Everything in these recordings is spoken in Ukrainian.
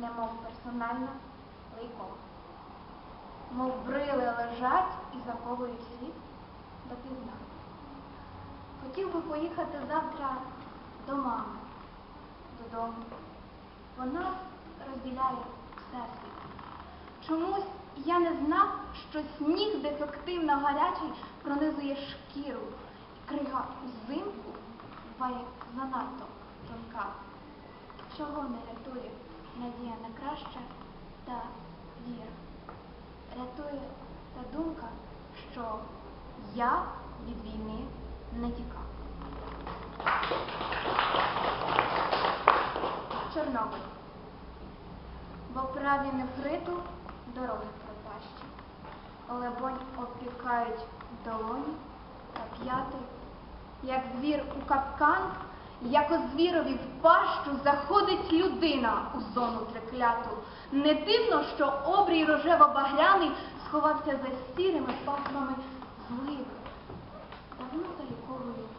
немов персональна лейкова. Мов брили лежать і заховують світ до пізна. Хотів би поїхати завтра до мами, додому. Вона розділяє всесвіт. Чомусь я не знав, що сніг дефективно гарячий пронизує шкіру, крига взимку буває занадто тонка. Чого не рятує надія на краще та віра. Рятує та думка, що я від війни не тікав. Чорнобиль. В оправі нефриту дороги пропащі. Лебонь обпікають долоні та п'яти, як звір у капкан, як у звірові в пащу заходить людина у зону трекляту. Не дивно, що обрій рожево-багряний сховався за сірими пасмами зливи. Давно заліковують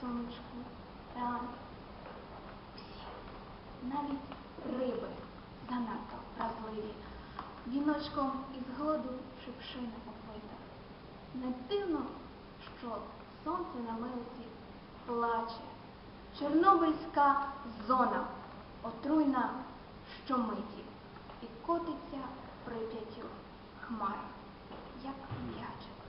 сонечку, рани. Всі, навіть риби занадто вразливі. Віночком із голоду шипшина опита. Не дивно, що сонце на милиці плаче. Чорнобильська зона отруйна щомиті і котиться прип'ятю хмар, як м'ячик.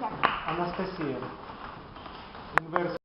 Дякую. Анастасія.